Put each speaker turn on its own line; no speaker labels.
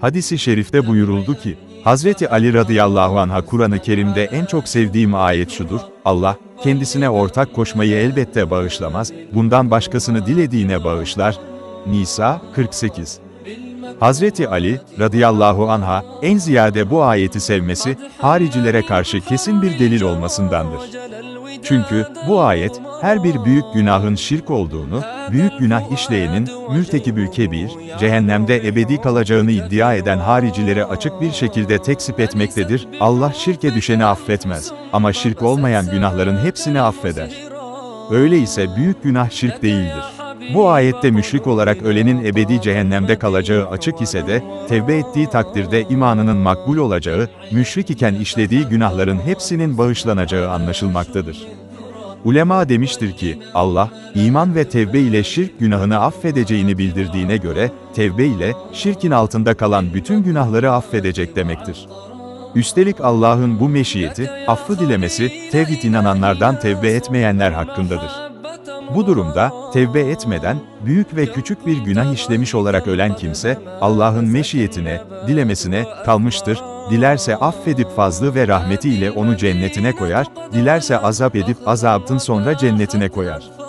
Hadisi şerifte buyuruldu ki, Hazreti Ali radıyallahu anh'a Kur'an-ı Kerim'de en çok sevdiğim ayet şudur, Allah, kendisine ortak koşmayı elbette bağışlamaz, bundan başkasını dilediğine bağışlar. Nisa, 48 Hazreti Ali, radıyallahu anha, en ziyade bu ayeti sevmesi, haricilere karşı kesin bir delil olmasındandır. Çünkü, bu ayet, her bir büyük günahın şirk olduğunu, büyük günah işleyenin, mürtekibül kebir, cehennemde ebedi kalacağını iddia eden haricilere açık bir şekilde tekzip etmektedir, Allah şirke düşeni affetmez, ama şirk olmayan günahların hepsini affeder. Öyleyse büyük günah şirk değildir. Bu ayette müşrik olarak ölenin ebedi cehennemde kalacağı açık ise de, tevbe ettiği takdirde imanının makbul olacağı, müşrik iken işlediği günahların hepsinin bağışlanacağı anlaşılmaktadır. Ulema demiştir ki, Allah, iman ve tevbe ile şirk günahını affedeceğini bildirdiğine göre, tevbe ile, şirkin altında kalan bütün günahları affedecek demektir. Üstelik Allah'ın bu meşiyeti, affı dilemesi, tevhid inananlardan tevbe etmeyenler hakkındadır. Bu durumda, tevbe etmeden, büyük ve küçük bir günah işlemiş olarak ölen kimse, Allah'ın meşiyetine, dilemesine, kalmıştır, dilerse affedip fazlı ve rahmetiyle onu cennetine koyar, dilerse azap edip azaptın sonra cennetine koyar.